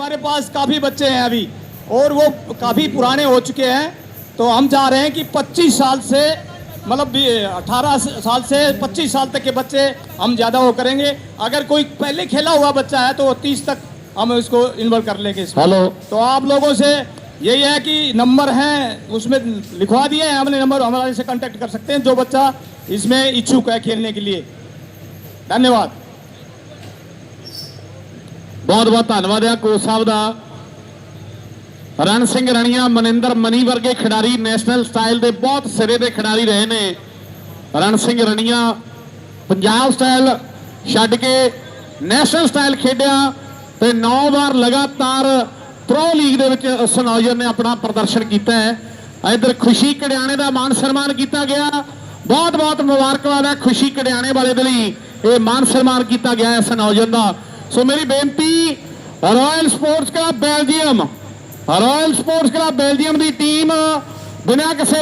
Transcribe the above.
हमारे पास काफ़ी बच्चे हैं अभी और वो काफ़ी पुराने हो चुके हैं तो हम चाह रहे हैं कि 25 साल से मतलब 18 साल से 25 साल तक के बच्चे हम ज़्यादा वो करेंगे अगर कोई पहले खेला हुआ बच्चा है तो वो तीस तक हम इसको इन्वॉल्व कर लेंगे हेलो तो आप लोगों से यही है कि नंबर हैं उसमें लिखवा दिए हैं हमने नंबर हमारे से कांटेक्ट कर सकते हैं जो बच्चा इसमें इच्छुक है खेलने के लिए धन्यवाद ਬਹੁਤ ਬਹੁਤ ਧੰਨਵਾਦ ਹੈ ਕੋਚ ਸਾਹਿਬ ਦਾ ਰਣ ਸਿੰਘ ਰਣੀਆਂ ਮਨਿੰਦਰ ਮਨੀ ਵਰਗੇ ਖਿਡਾਰੀ ਨੈਸ਼ਨਲ ਸਟਾਈਲ ਦੇ ਬਹੁਤ ਸਿਰੇ ਦੇ ਖਿਡਾਰੀ ਰਹੇ ਨੇ ਰਣ ਸਿੰਘ ਰਣੀਆਂ ਪੰਜਾਬ ਸਟਾਈਲ ਛੱਡ ਕੇ ਨੈਸ਼ਨਲ ਸਟਾਈਲ ਖੇਡਿਆ ਤੇ 9 ਵਾਰ ਲਗਾਤਾਰ ਪ੍ਰੋ ਲੀਗ ਦੇ ਵਿੱਚ ਉਸ ਨੌਜਵਾਨ ਨੇ ਆਪਣਾ ਪ੍ਰਦਰਸ਼ਨ ਕੀਤਾ ਹੈ ਇਧਰ ਖੁਸ਼ੀ ਕੜਿਆਣੇ ਦਾ ਮਾਨ ਸਨਮਾਨ ਕੀਤਾ ਗਿਆ ਬਹੁਤ ਬਹੁਤ ਮੁਬਾਰਕਬਾਦ ਹੈ ਖੁਸ਼ੀ ਕੜਿਆਣੇ ਵਾਲੇ ਦੇ ਲਈ ਇਹ ਮਾਨ ਸਨਮਾਨ ਕੀਤਾ ਗਿਆ ਇਸ ਨੌਜਵਾਨ ਦਾ ਸੋ ਮੇਰੀ ਬੇਨਤੀ royal sports club Belgium royal sports club Belgium ਦੀ ਟੀਮ ਬਿਨਾਂ ਕਿਸੇ